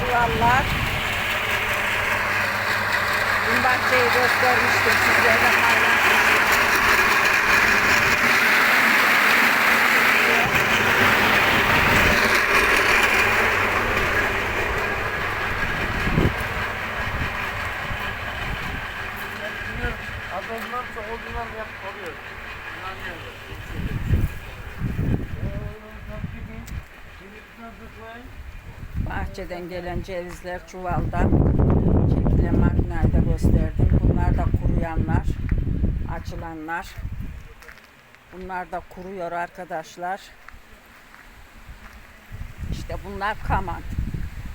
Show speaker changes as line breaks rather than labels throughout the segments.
çuvallar. Dün bahçeyi göstermiştim sizlere paylaşmıştım.
Adamlar çok olduğundan yap kalıyor.
Bahçeden gelen cevizler çuvalda. Çekilen makinayı da gösterdim. Bunlar da kuruyanlar, açılanlar. Bunlar da kuruyor arkadaşlar. İşte bunlar kaman.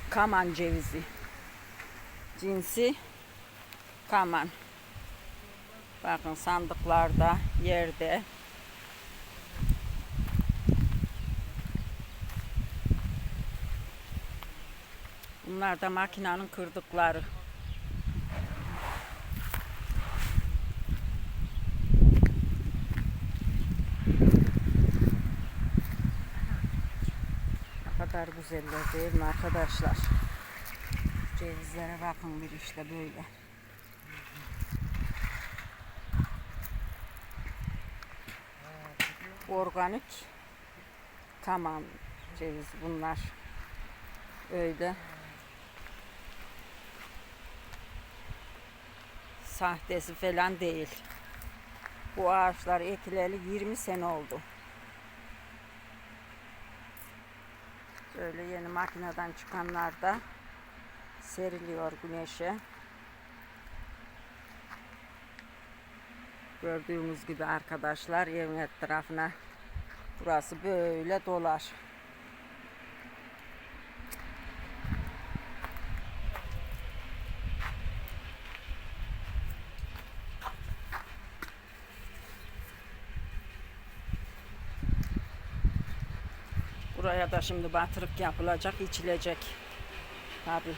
Kaman cevizi. Cinsi kaman. Bakın sandıklarda, yerde. Bunlar da makinenin kırdıkları. Ne kadar güzeller değil mi arkadaşlar? Cevizlere bakın bir işte böyle. Organik tamam ceviz bunlar. Öyle. Sahtesi falan değil. Bu ağaçlar ekileli 20 sene oldu. Böyle yeni makineden çıkanlar da seriliyor güneşe. Gördüğümüz gibi arkadaşlar evin etrafına burası böyle dolar. Buraya da şimdi batırık yapılacak, içilecek. Tabii